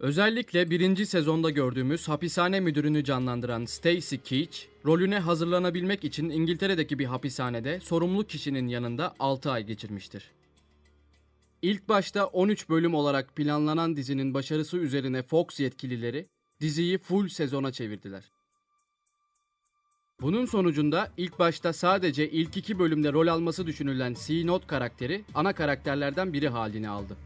Özellikle birinci sezonda gördüğümüz hapishane müdürünü canlandıran Stacy Keach, rolüne hazırlanabilmek için İngiltere'deki bir hapishanede sorumlu kişinin yanında 6 ay geçirmiştir. İlk başta 13 bölüm olarak planlanan dizinin başarısı üzerine Fox yetkilileri diziyi full sezona çevirdiler. Bunun sonucunda ilk başta sadece ilk iki bölümde rol alması düşünülen C-Note karakteri ana karakterlerden biri halini aldı.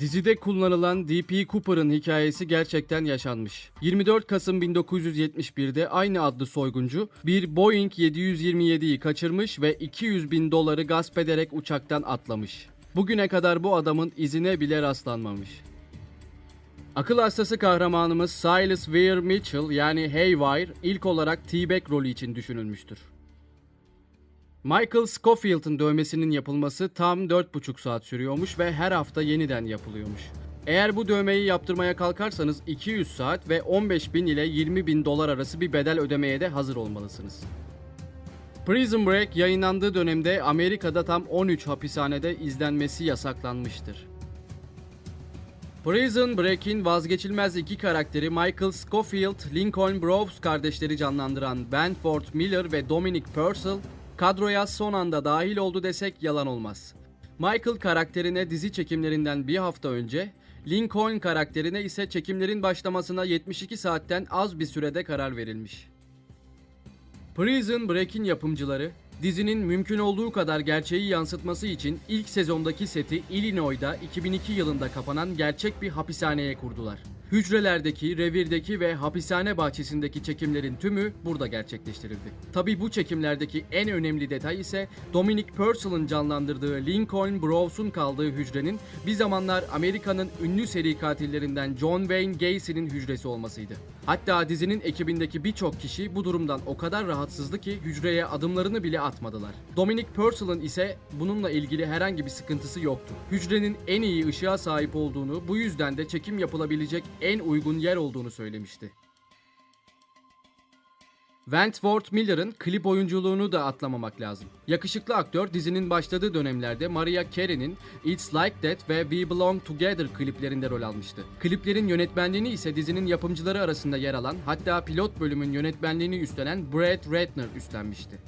Dizide kullanılan D.P. Cooper'ın hikayesi gerçekten yaşanmış. 24 Kasım 1971'de aynı adlı soyguncu bir Boeing 727'yi kaçırmış ve 200 bin doları gasp ederek uçaktan atlamış. Bugüne kadar bu adamın izine bile rastlanmamış. Akıl hastası kahramanımız Silas Weir Mitchell yani Haywire ilk olarak T-Bag rolü için düşünülmüştür. Michael Scofield'ın dövmesinin yapılması tam 4,5 saat sürüyormuş ve her hafta yeniden yapılıyormuş. Eğer bu dövmeyi yaptırmaya kalkarsanız 200 saat ve 15 bin ile 20 bin dolar arası bir bedel ödemeye de hazır olmalısınız. Prison Break yayınlandığı dönemde Amerika'da tam 13 hapishanede izlenmesi yasaklanmıştır. Prison Break'in vazgeçilmez iki karakteri Michael Scofield, Lincoln Browse kardeşleri canlandıran Ben Ford Miller ve Dominic Purcell kadroya son anda dahil oldu desek yalan olmaz. Michael karakterine dizi çekimlerinden bir hafta önce, Lincoln karakterine ise çekimlerin başlamasına 72 saatten az bir sürede karar verilmiş. Prison Break'in yapımcıları dizinin mümkün olduğu kadar gerçeği yansıtması için ilk sezondaki seti Illinois'da 2002 yılında kapanan gerçek bir hapishaneye kurdular. Hücrelerdeki, revirdeki ve hapishane bahçesindeki çekimlerin tümü burada gerçekleştirildi. Tabi bu çekimlerdeki en önemli detay ise Dominic Purcell'ın canlandırdığı Lincoln Browse'un kaldığı hücrenin bir zamanlar Amerika'nın ünlü seri katillerinden John Wayne Gacy'nin hücresi olmasıydı. Hatta dizinin ekibindeki birçok kişi bu durumdan o kadar rahatsızdı ki hücreye adımlarını bile atmadılar. Dominic Purcell'ın ise bununla ilgili herhangi bir sıkıntısı yoktu. Hücrenin en iyi ışığa sahip olduğunu, bu yüzden de çekim yapılabilecek en uygun yer olduğunu söylemişti. Wentworth Miller'ın klip oyunculuğunu da atlamamak lazım. Yakışıklı aktör dizinin başladığı dönemlerde Maria Carey'nin It's Like That ve We Belong Together kliplerinde rol almıştı. Kliplerin yönetmenliğini ise dizinin yapımcıları arasında yer alan hatta pilot bölümün yönetmenliğini üstlenen Brad Ratner üstlenmişti.